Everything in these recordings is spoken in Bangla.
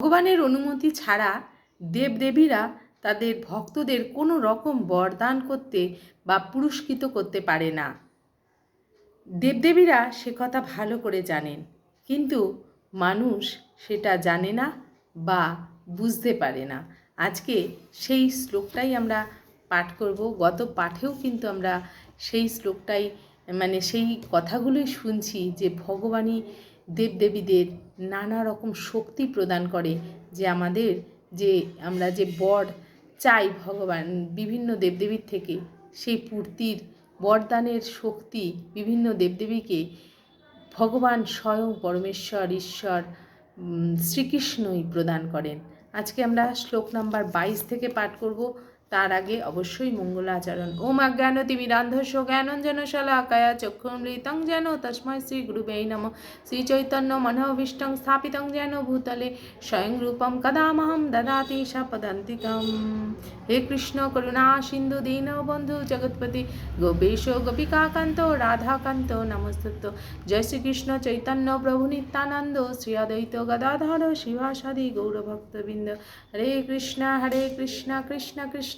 ভগবানের অনুমতি ছাড়া দেবদেবীরা তাদের ভক্তদের কোনো রকম বরদান করতে বা পুরস্কৃত করতে পারে না। দেবদেবীরা সে কথা ভালো করে জানেন, কিন্তু মানুষ সেটা জানে না বা বুঝতে পারে না। আজকে সেই শ্লোকটাই আমরা পাঠ করব। গত পাঠেও কিন্তু আমরা সেই শ্লোকটাই মানে সেই কথাগুলোই শুনছি যে ভগবানই দেবদেবীদের নানা রকম শক্তি প্রদান করে যে আমাদের যে আমরা যে বর চাই ভগবান, বিভিন্ন দেবদেবীর থেকে সেই পূর্তির বরদানের শক্তি বিভিন্ন দেবদেবীকে ভগবান স্বয়ং পরমেশ্বর, ঈশ্বর শ্রীকৃষ্ণই প্রদান করেন। আজকে আমরা শ্লোক নাম্বার বাইশ থেকে পাঠ করব। তার আগে অবশ্যই মঙ্গলাচরণ ওম অজ্ঞানতিমিরান্ধস্য জ্ঞানঞ্জন শলাকায়া চক্ষুমৃতং যেন তস্মৈ শ্রী গুরুবে নম। শ্রী চৈতন্য মনোভীষ্টং স্থাপিতং যেন ভূতলে স্বয়ং রূপম কদামহম দদাতি সপদন্তিকম। হে কৃষ্ণ করুণা সিন্ধু দীন বন্ধু জগৎপতি গোপেশ গোপিকাকান্ত রাধাকান্ত নমস্তুত। জয় শ্রীকৃষ্ণ চৈতন্য প্রভু নিত্যানন্দ শ্রী অদ্বৈত গদাধর শিবাসাদি গৌরভক্তবৃন্দ। হরে কৃষ্ণ হরে কৃষ্ণ কৃষ্ণ কৃষ্ণ।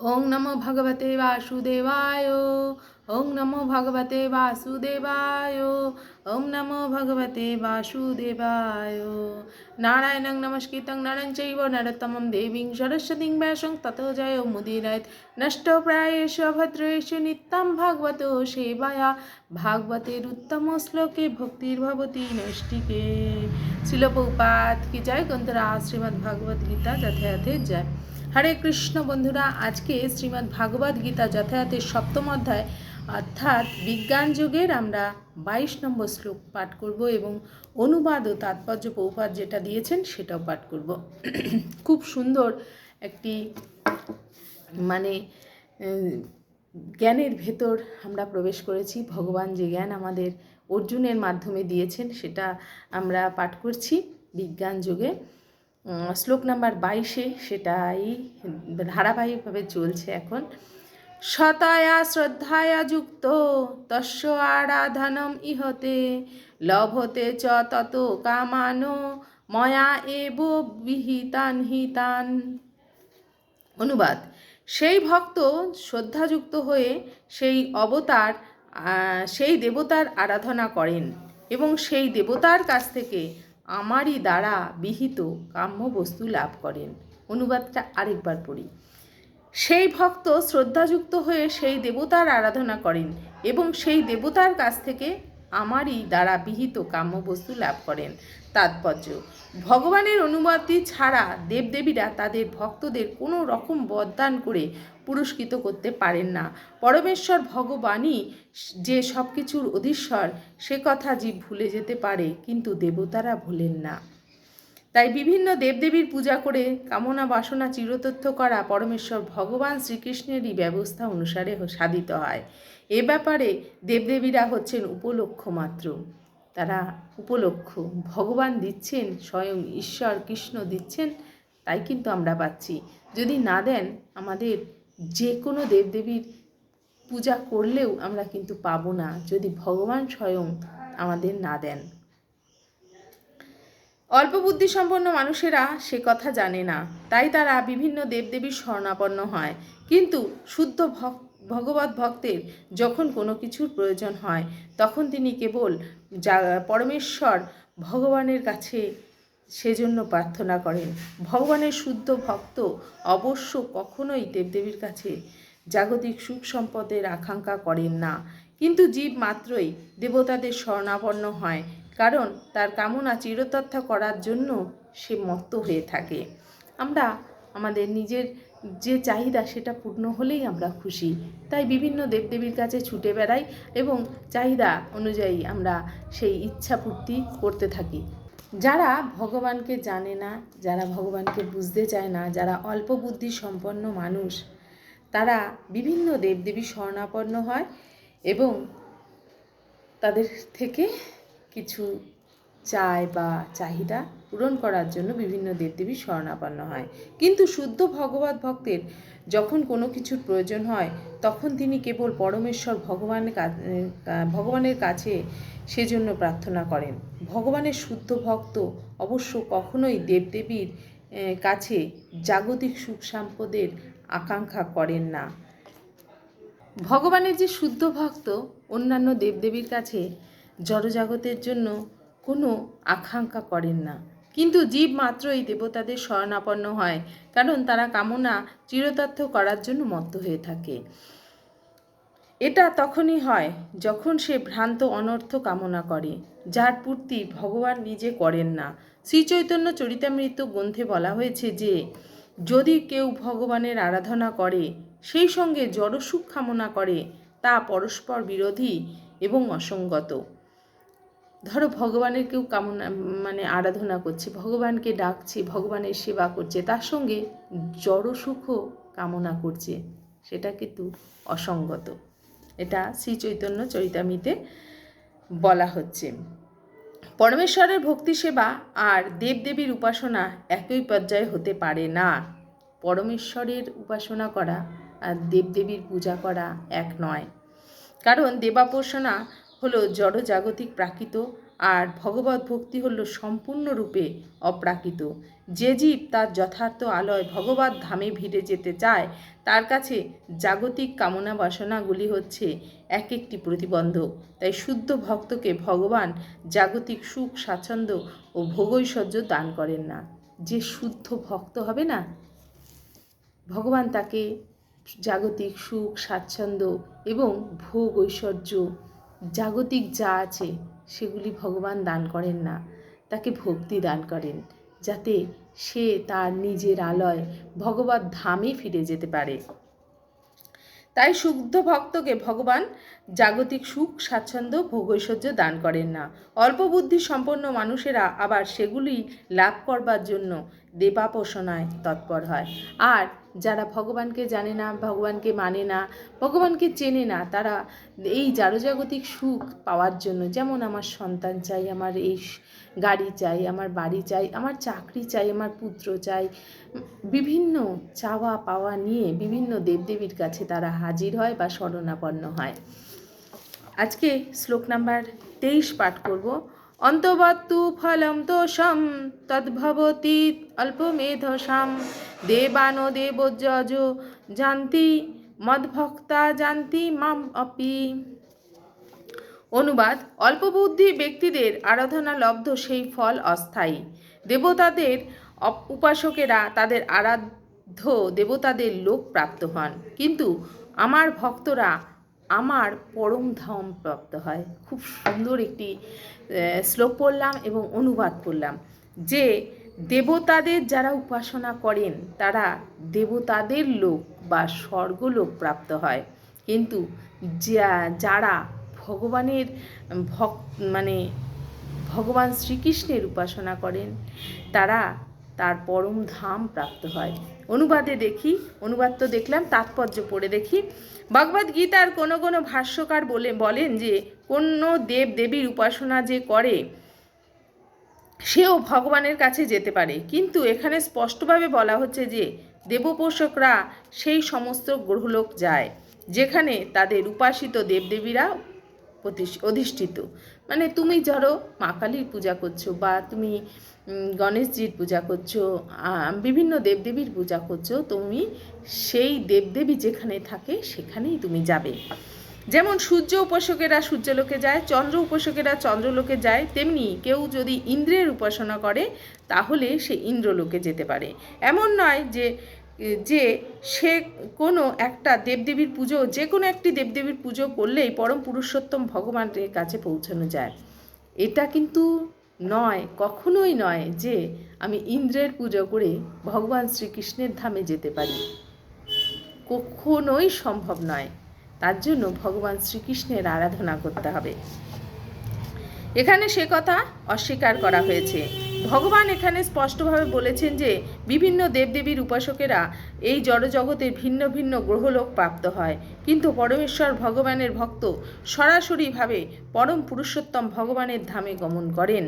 ওং নমো ভগবতে বাসুদেবায়, ওং নমো ভগবতে বাসুদেবায়, ওং নমো ভগবতে বাসুদেবায়। নারায়ণং নমস্কৃতং নরং চৈব নরোত্তমং দেবীং সরস্বতীং ব্যাসং ততো জয় মুদিরয়ত নষ্টপ্রায়েষু অভদ্রেষু নিত্যং ভাগবত সেবায়া। ভাগবতের উত্তম শ্লোকে ভক্তির্ভবতি নষ্টিকে। শিলপৌপাত কি জয় গ্রন্থরা শ্রীমদ্ ভাগবত যথাযথে জয়। হরে কৃষ্ণ বন্ধুরা, আজকে শ্রীমদ্ ভাগবত গীতা যথাযথের সপ্তম অধ্যায়, অর্থাৎ বিজ্ঞান যুগের আমরা বাইশ নম্বর শ্লোক পাঠ করব এবং অনুবাদ ও তাৎপর্য পৌপাত যেটা দিয়েছেন সেটাও পাঠ করব। খুব সুন্দর একটি মানে জ্ঞানের ভেতর আমরা প্রবেশ করেছি। ভগবান যে জ্ঞান আমাদের অর্জুনের মাধ্যমে দিয়েছেন, সেটা আমরা পাঠ করছি বিজ্ঞান যুগে। শ্লোক নাম্বার বাইশে সেটাই ধারাবাহিকভাবে চলছে এখন। শতয়া শ্রদ্ধায়া যুক্ত, তস্য আরাধনম ইহতে, লভতে চ তত কামানো, ময়া এব বিহিতান হিতান। অনুবাদ, সেই ভক্ত শ্রদ্ধাযুক্ত হয়ে সেই অবতার সেই দেবতার আরাধনা করেন এবং সেই দেবতার কাছ থেকে আমারই দ্বারা বিহিত কাম্য বস্তু লাভ করেন। অনুবাদটা আরেকবার পড়ি। সেই ভক্ত শ্রদ্ধাযুক্ত হয়ে সেই দেবতার আরাধনা করেন এবং সেই দেবতার কাছ থেকে আমারই দ্বারা বিহিত কাম্যবস্তু লাভ করেন। তাৎপর্য। ভগবানের অনুমতি ছাড়া দেবদেবীরা তাদের ভক্তদের কোনো রকম বরদান করে পুরস্কৃত করতে পারেন না। পরমেশ্বর ভগবানই যে সব কিছুর অধীশ্বর, সে কথা জীব ভুলে যেতে পারে, কিন্তু দেবতারা ভুলেন না। তাই বিভিন্ন দেবদেবীর পূজা করে কামনা বাসনা চিরতথ্য করা পরমেশ্বর ভগবান শ্রীকৃষ্ণেরই ব্যবস্থা অনুসারে সাধিত হয়। এ ব্যাপারে দেবদেবীরা হচ্ছেন উপলক্ষ মাত্র। তারা উপলক্ষ। ভগবান দিচ্ছেন, স্বয়ং ঈশ্বর, কৃষ্ণ দিচ্ছেন, তাই কিন্তু আমরা পাচ্ছি। যদি না দেন, আমাদের যে কোনো দেবদেবীর পূজা করলেও আমরা কিন্তু পাবো না, যদি ভগবান স্বয়ং আমাদের না দেন। অল্প বুদ্ধিসম্পন্ন মানুষেরা সে কথা জানে না, তাই তারা বিভিন্ন দেবদেবীর শরণাপন্ন হয়। কিন্তু শুদ্ধ ভক ভগবত ভক্তের যখন কোনো কিছুর প্রয়োজন হয়, তখন তিনি কেবল যা, পরমেশ্বর ভগবানের কাছে সেজন্য প্রার্থনা করেন। ভগবানের শুদ্ধ ভক্ত অবশ্য কখনোই দেবদেবীর কাছে জাগতিক সুখ সম্পদের আকাঙ্ক্ষা করেন না। কিন্তু জীব মাত্রই দেবতাদের শরণাপন্ন হয়, কারণ তার কামনা চিরতথ্য করার জন্য সে মত্ত হয়ে থাকে। আমরা আমাদের নিজের যে চাহিদা সেটা পূর্ণ হলেই আমরা খুশি। তাই বিভিন্ন দেবদেবীর কাছে ছুটে বেড়াই এবং চাহিদা অনুযায়ী আমরা সেই ইচ্ছা পূর্তি করতে থাকি। যারা ভগবানকে জানে না, যারা ভগবানকে বুঝতে চায় না, যারা অল্প বুদ্ধি সম্পন্ন মানুষ, তারা বিভিন্ন দেবদেবী শরণাপন্ন হয় এবং তাদের থেকে কিছু চায় বা চাহিদা পূরণ করার জন্য বিভিন্ন দেবদেবী শরণাপন্ন হয়। কিন্তু শুদ্ধ ভগবত ভক্তের যখন কোনো কিছুর প্রয়োজন হয়, তখন তিনি কেবল পরমেশ্বর ভগবানের ভগবানের কাছে সেজন্য প্রার্থনা করেন। ভগবানের শুদ্ধ ভক্ত অবশ্য কখনোই দেবদেবীর কাছে জাগতিক সুখ সম্পদের আকাঙ্ক্ষা করেন না। ভগবানের যে শুদ্ধ ভক্ত অন্যান্য দেবদেবীর কাছে জড়জাগতের জন্য কোনো আকাঙ্ক্ষা করেন না। কিন্তু জীব মাত্রই দেবতাদের শরণাপন্ন হয়, কারণ তারা কামনা চিরতথ্য করার জন্য মত্ত হয়ে থাকে। এটা তখনই হয় যখন সে ভ্রান্ত অনর্থ কামনা করে, যার পূর্তি ভগবান নিজে করেন না। শ্রীচৈতন্য চরিতামৃত গ্রন্থে বলা হয়েছে যে, যদি কেউ ভগবানের আরাধনা করে, সেই সঙ্গে জড়সুখ কামনা করে, তা পরস্পর বিরোধী এবং অসঙ্গত। ধরো ভগবানের কেউ কামনা মানে আরাধনা করছে, ভগবানকে ডাকছে, ভগবানের সেবা করছে, তার সঙ্গে জড়সুখও কামনা করছে, সেটা কিন্তু অসঙ্গত। এটা শ্রী চৈতন্য চরিতামিতে বলা হচ্ছে। পরমেশ্বরের ভক্তি সেবা আর দেবদেবীর উপাসনা একই পর্যায়ে হতে পারে না। পরমেশ্বরের উপাসনা করা আর দেবদেবীর পূজা করা এক নয়। কারণ দেবাপোষণা হলো জড়জাগতিক প্রাকৃত আর ভগবত ভক্তি হলো সম্পূর্ণরূপে অপ্রাকৃত। যে জীব তার যথার্থ আলয় ভগবত ধামে ভিড়ে যেতে চায়, তার কাছে জাগতিক কামনা বাসনাগুলি হচ্ছে এক একটি প্রতিবন্ধক তাই শুদ্ধ ভক্তকে ভগবান জাগতিক সুখ, স্বাচ্ছন্দ্য ও ভোগৈশ্বর্য দান করেন না। যে শুদ্ধ ভক্ত হবে না, ভগবান তাকে জাগতিক সুখ, স্বাচ্ছন্দ্য এবং ভোগ ঐশ্বর্য জাগতিক যা আছে সেগুলি ভগবান দান করেন না। তাকে ভক্তি দান করেন, যাতে সে তার নিজের আলয় ভগবত ধামে ফিরে যেতে পারে। তাই শুদ্ধ ভক্তকে ভগবান জাগতিক সুখ, স্বাচ্ছন্দ্য ভোগৈশ্বর্য দান করেন না। অল্প বুদ্ধি সম্পন্ন মানুষেরা আবার সেগুলি লাভ করবার জন্য দেবাপোষণায় তৎপর হয়। আর যারা ভগবানকে জানে না, ভগবানকে মানে না, ভগবানকে চেনে না, তারা এই জারজাগতিক সুখ পাওয়ার জন্য যেমন আমার সন্তান চাই, আমার এই গাড়ি চাই, আমার বাড়ি চাই, আমার চাকরি চাই, আমার পুত্র চাই, বিভিন্ন চাওয়া পাওয়া নিয়ে বিভিন্ন দেবদেবীর কাছে তারা হাজির হয় বা শরণাপন্ন হয়। আজকে শ্লোক নাম্বার তেইশ পাঠ করব। অন্তবত্তু ফলম দোষম তদ্ভবতি অল্পমেধসাম। দেবানো দেবযজ জানতি মদভক্তা, জানতি মাম অপি। অনুবাদ, অল্পবুদ্ধি ব্যক্তিদের আরাধনা লব্ধ সেই ফল অস্থায়ী। দেবতাদের উপাসকেরা তাদের আরাধ্য দেবতাদের লোক প্রাপ্ত হন। কিন্তু আমার ভক্তরা আমার পরম ধাম প্রাপ্ত হয়। খুব সুন্দর একটি শ্লোক পড়লাম এবং অনুবাদ করলাম। যে দেবতাদের যারা উপাসনা করেন, তারা দেবতাদের লোক বা স্বর্গলোক প্রাপ্ত হয়। কিন্তু যারা ভগবানের ভক মানে ভগবান শ্রীকৃষ্ণের উপাসনা করেন, তারা তার পরম ধাম প্রাপ্ত হয়। অনুবাদে দেখি, অনুবাদ তো দেখলাম, তাৎপর্য পড়ে দেখি। ভগবদ গীতার কোনো কোনো ভাষ্যকার বলে, বলেন যে কোনো দেব দেবীর উপাসনা যে করে, সেও ভগবানের কাছে যেতে পারে। কিন্তু এখানে স্পষ্টভাবে বলা হচ্ছে যে, দেবপোষকরা সেই সমস্ত গ্রহলোক যায়, যেখানে তাদের উপাসিত দেবদেবীরা অধিষ্ঠিত। মানে তুমি ধরো মা কালীর পূজা করছ বা তুমি গণেশজির পূজা করছ বিভিন্ন দেবদেবীর পূজা করছ, তুমি সেই দেবদেবী যেখানে থাকে সেখানেই তুমি যাবে। যেমন সূর্য উপাসকেরা সূর্যলোকে যায়, চন্দ্র উপাসকেরা চন্দ্রলোকে যায়, তেমনি কেউ যদি ইন্দ্রের উপাসনা করে তাহলে সে ইন্দ্রলোকে যেতে পারে। এমন নয় যে যে সে কোনো একটা দেবদেবীর পুজো, যে কোনো একটি দেবদেবীর পুজো করলেই পরম পুরুষোত্তম ভগবানের কাছে পৌঁছানো যায়। এটা কিন্তু নয়, কখনোই নয় যে আমি ইন্দ্রের পুজো করে ভগবান শ্রীকৃষ্ণের ধামে যেতে পারি। কখনোই সম্ভব নয়। তার জন্য ভগবান শ্রীকৃষ্ণের আরাধনা করতে হবে। এখানে সে কথা অস্বীকার করা হয়েছে। ভগবান এখানে স্পষ্টভাবে বলেছেন যে বিভিন্ন দেবদেবীর উপাসকেরা এই জড়জগতের ভিন্ন ভিন্ন গ্রহলোক প্রাপ্ত হয়। কিন্তু পরমেশ্বর ভগবানের ভক্ত সরাসরিভাবে পরম পুরুষোত্তম ভগবানের ধামে গমন করেন।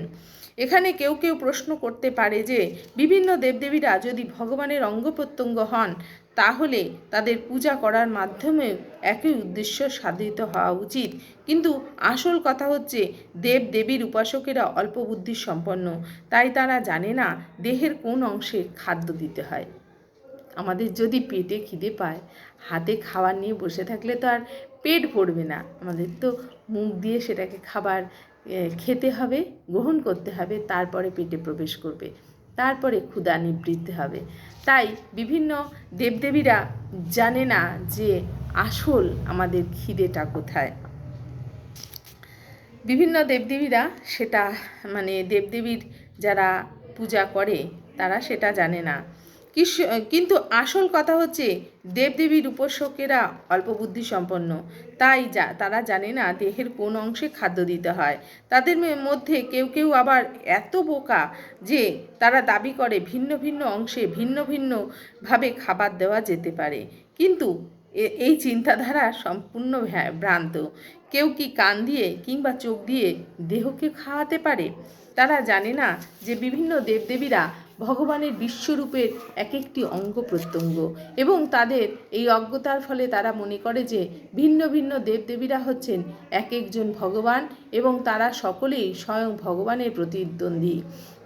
এখানে কেউ কেউ প্রশ্ন করতে পারে যে বিভিন্ন দেবদেবীরা যদি ভগবানের অঙ্গ প্রত্যঙ্গ হন তাহলে তাদের পূজা করার মাধ্যমে একই উদ্দেশ্য সাধিত হওয়া উচিত। কিন্তু আসল কথা হচ্ছে, দেব দেবীর উপাসকেরা অল্প বুদ্ধি সম্পন্ন। তাই তারা জানে না দেহের কোন অংশে খাদ্য দিতে হয়। আমাদের যদি পেটে খিদে পায়, হাতে খাবার নিয়ে বসে থাকলে তো আর পেট ভরবে না। আমাদের তো মুখ দিয়ে সেটাকে খাবার খেতে হবে, গ্রহণ করতে হবে, তারপরে পেটে প্রবেশ করবে। তারপরে ক্ষুদা নিবৃত্তি হবে। তাই বিভিন্ন দেবদেবীরা জানে না যে আসল আমাদের খিদেটা কোথায়। বিভিন্ন দেবদেবীরা সেটা মানে দেবদেবীর যারা পূজা করে, তারা সেটা জানে না। কিন্তু আসল কথা হচ্ছে দেবদেবীর উপাসকেরা অল্প বুদ্ধি সম্পন্ন। তাই যা, তারা জানে না দেহের কোন অংশে খাদ্য দিতে হয়। তাদের মধ্যে কেউ কেউ আবার এত বোকা যে তারা দাবি করে ভিন্ন ভিন্ন অংশে ভিন্ন ভিন্নভাবে খাবার দেওয়া যেতে পারে। কিন্তু এই চিন্তাধারা সম্পূর্ণ ভ্রান্ত। কেউ কি কান দিয়ে কিংবা চোখ দিয়ে দেহকে খাওয়াতে পারে? তারা জানে না যে বিভিন্ন দেবদেবীরা ভগবানের বিশ্বরূপের এক একটি অঙ্গ প্রত্যঙ্গ এবং তাদের এই অজ্ঞতার ফলে তারা মনে করে যে ভিন্ন ভিন্ন দেবদেবীরা হচ্ছেন এক একজন ভগবান এবং তারা সকলেই স্বয়ং ভগবানের প্রতিদ্বন্দ্বী।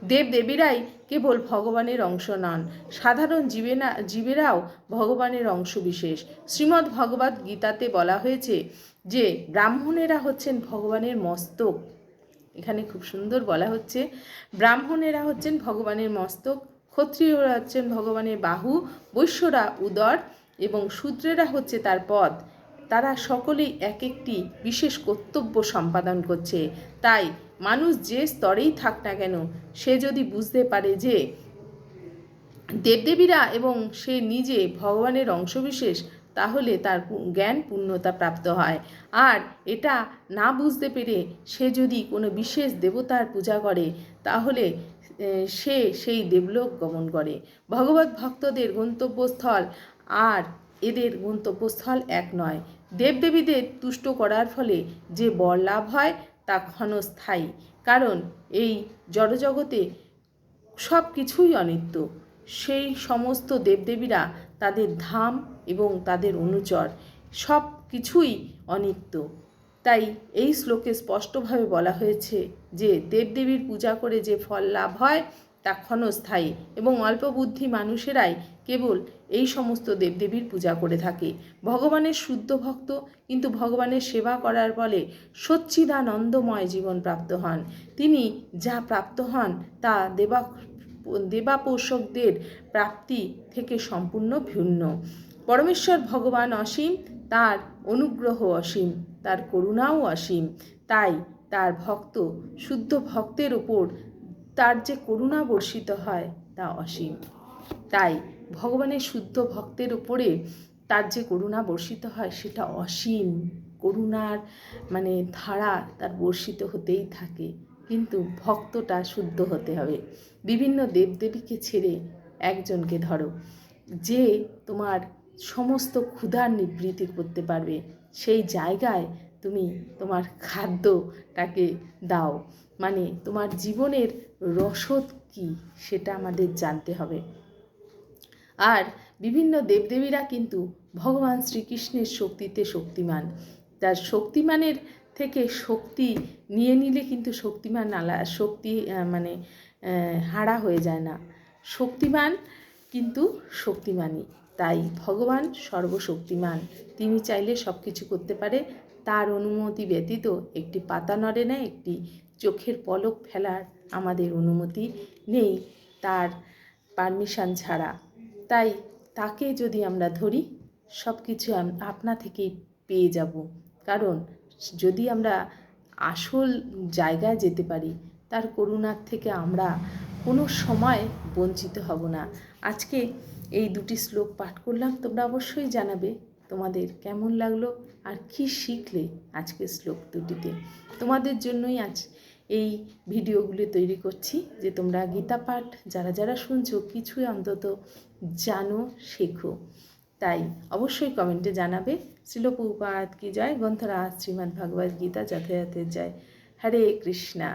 দেবদেবীরাই কেবল ভগবানের অংশ নন, সাধারণ জীবেনা, জীবেরাও ভগবানের অংশ বিশেষ শ্রীমদ্ ভগবদ্ গীতাতে বলা হয়েছে যে ব্রাহ্মণেরা হচ্ছেন ভগবানের মস্তক। এখানে খুব সুন্দর বলা হচ্ছে। ব্রাহ্মণেরা হচ্ছেন ভগবানের মস্তক, ক্ষত্রিয়রা হচ্ছেন ভগবানের বাহু, বৈশ্যরা উদর এবং শূদ্রেরা হচ্ছে তার পদ। তারা সকলেই এক একটি বিশেষ কর্তব্য সম্পাদন করছে। তাই মানুষ যে স্তরেই থাক না কেন, সে যদি বুঝতে পারে যে দেবদেবীরা এবং সে নিজে ভগবানের অংশবিশেষ তাহলে তার জ্ঞান পূর্ণতা প্রাপ্ত হয়। আর এটা না বুঝতে পেরে সে যদি কোনো বিশেষ দেবতার পূজা করে, তাহলে সে সেই দেবলোক গমন করে। ভগবত ভক্তদের গন্তব্যস্থল আর এদের গন্তব্যস্থল এক নয়। দেবদেবীদের তুষ্ট করার ফলে যে বর লাভ হয়, তা ক্ষণস্থায়ী। কারণ এই জড়জগতে সব কিছুই অনিত্য। সেই সমস্ত দেবদেবীরা তাদের ধাম এবং তাদের অনুচর সব কিছুই অনিত্য। তাই এই শ্লোকে স্পষ্টভাবে বলা হয়েছে যে দেবদেবীর পূজা করে যে ফল লাভ হয়, তা ক্ষণস্থায়ী এবং অল্প বুদ্ধি মানুষেরাই কেবল এই সমস্ত দেবদেবীর পূজা করে থাকে। ভগবানের শুদ্ধ ভক্ত কিন্তু ভগবানের সেবা করার ফলে সচ্চিদানন্দময় জীবন প্রাপ্ত হন। তিনি যা প্রাপ্ত হন তা দেবা দেবাপোষকদের প্রাপ্তি থেকে সম্পূর্ণ ভিন্ন। পরমেশ্বর ভগবান অসীম, তার অনুগ্রহ অসীম, তার করুণাও অসীম। তাই তার ভক্ত, শুদ্ধ ভক্তের ওপর তার যে করুণা বর্ষিত হয়, তা অসীম। তাই ভগবানের শুদ্ধ ভক্তের উপরে তার যে করুণা বর্ষিত হয়, সেটা অসীম। করুণার মানে ধারা তার বর্ষিত হতেই থাকে। কিন্তু ভক্তটা শুদ্ধ হতে হবে। বিভিন্ন দেবদেবীকে ছেড়ে একজনকে ধরো, যে তোমার সমস্ত ক্ষুধার নিবৃত্তি করতে পারবে, সেই জায়গায় তুমি তোমার খাদ্যটাকে দাও। মানে তোমার জীবনের রসদ কি সেটা আমাদের জানতে হবে। আর বিভিন্ন দেবদেবীরা কিন্তু ভগবান শ্রীকৃষ্ণের শক্তিতে শক্তিমান। তার শক্তিমানের থেকে শক্তি নিয়ে নিলে কিন্তু শক্তিমান আলা শক্তি মানে হারা হয়ে যায় না। শক্তিমান কিন্তু শক্তিমানই। তাই ভগবান সর্বশক্তিমান। তিনি চাইলে সব কিছু করতে পারে। তার অনুমতি ব্যতীত একটি পাতা নড়ে না, একটি চোখের পলক ফেলার আমাদের অনুমতি নেই তার পারমিশন ছাড়া। তাই তাকে যদি আমরা ধরি সব কিছু আপনা থেকেই পেয়ে যাব। কারণ যদি আমরা আসল জায়গায় যেতে পারি, তার করুণার থেকে আমরা কোনো সময় বঞ্চিত হব না। আজকে এই দুটি শ্লোক পাঠ করলাম, তোমরা অবশ্যই জানাবে তোমাদের কেমন লাগল আর কি শিখলে আজকে শ্লোক দুটিতে। তোমাদের জন্যই আজ এই ভিডিওগুলি তৈরি করছি যে তোমরা গীতা পাঠ যারা যারা শুনছো, কিছুই অন্তত জানো, শেখো। তাই অবশ্যই কমেন্টে জানাবে। শিলপ্রপাত কি জয়? গ্রন্থরাজ শ্রীমদ্ ভগবদ্গীতা গীতা যথাযথের জয়। হরে কৃষ্ণা।